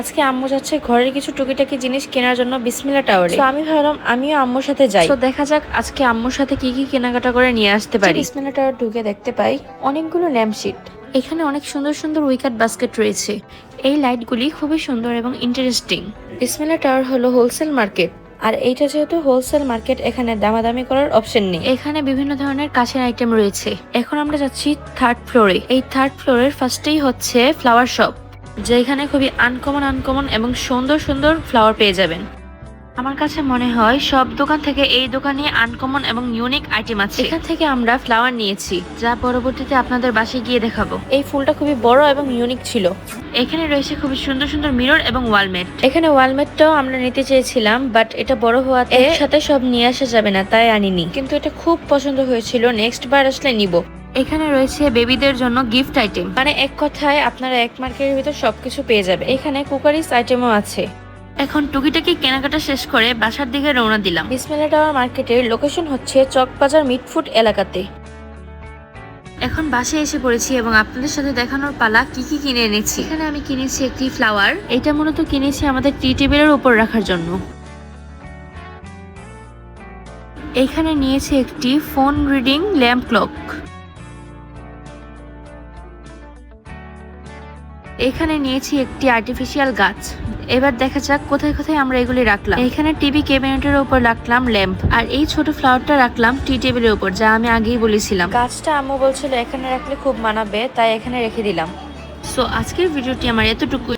আজকে আম্মু যাচ্ছে ঘরের কিছু টুকিটাকি জিনিস কেনার জন্য বিসমিল্লা টাওয়ারে। তো আমি ভাবলাম আমিও আম্মুর সাথে যাই। তো দেখা যাক আজকে আম্মুর সাথে কি কি কেনাকাটা করে নিয়ে আসতে পারি। বিসমিল্লা টাওয়ার ঢুকে দেখতে পাই অনেকগুলো ল্যাম্পশিট। এখানে অনেক সুন্দর সুন্দর উইকাট বাস্কেট রয়েছে। এই লাইটগুলি খুবই সুন্দর এবং ইন্টারেস্টিং। বিসমিল্লা টাওয়ার হলো হোলসেল মার্কেট আর এইটা যেহেতু হোলসেল মার্কেট এখানে দামাদামি করার অপশন নেই। এখানে বিভিন্ন ধরনের কাছের আইটেম রয়েছে। এখন আমরা যাচ্ছি থার্ড ফ্লোরে এই থার্ড ফ্লোরের ফার্স্টেই হচ্ছে ফ্লাওয়ার শপ যেখানে খুবই আনকমন আনকমন এবং সুন্দর সুন্দর ফ্লাওয়ার পেয়ে যাবেন। আমার কাছে মনে হয় সব দোকান থেকে এই দোকানে আনকমন এবং ইউনিক আইটেম আছে। এখান থেকে আমরা ফ্লাওয়ার নিয়েছি। যা পরবর্তীতে আপনাদের বাসায় গিয়ে দেখাবো। এই ফুলটা খুবই বড় এবং ইউনিক ছিল। এখানে রয়েছে খুবই সুন্দর সুন্দর মিরর এবং ওয়ালমেট এখানে ওয়ালমেটটাও আমরা নিতে চেয়েছিলাম বাট এটা বড় হওয়াতে একসাথে সব নিয়ে আসা যাবে না তাই আনিনি। কিন্তু এটা খুব পছন্দ হয়েছিল। নেক্সট বার আসলে নিব। এখানে রয়েছে বেবিদের জন্য গিফট আইটেম। মানে এক কথায় আপনারা এক মার্কেটের ভিতর সবকিছু পেয়ে যাবে। এখানে কুকারিস আইটেমও আছে। এখন টুকিটাকি কেনাকাটা শেষ করে বাসার দিকে রওনা দিলাম। বিসমিল্লা টাওয়ার মার্কেটের লোকেশন হচ্ছে চকবাজার মিটফুড এলাকাতে। এখন বাসে এসে পড়েছি এবং আপনাদের সাথে দেখানোর পালা কি কি কিনে এনেছি। এখানে আমি কিনেছি একটি ফ্লাওয়ার। এটা মূলত কিনেছি আমাদের টি টেবিলের উপর রাখার জন্য। এখানে নিয়েছি একটি ফোন রিডিং ল্যাম্প ক্লক। এখানে নিয়েছি একটি আর্টিফিশিয়াল গাছ। এবার দেখা যাক কোথায় কোথায় আমরা এগুলি রাখলাম। এখানে টিভি ক্যাবিনেটের উপর রাখলাম ল্যাম্প আর এই ছোট ফ্লাওয়ারটা রাখলাম টি টেবিলের উপর যা আমি আগেই বলেছিলাম। গাছটা আম্মু বলছিল এখানে রাখলে খুব মানাবে তাই এখানে রেখে দিলাম। সো আজকের ভিডিওটি আমার এতটুকু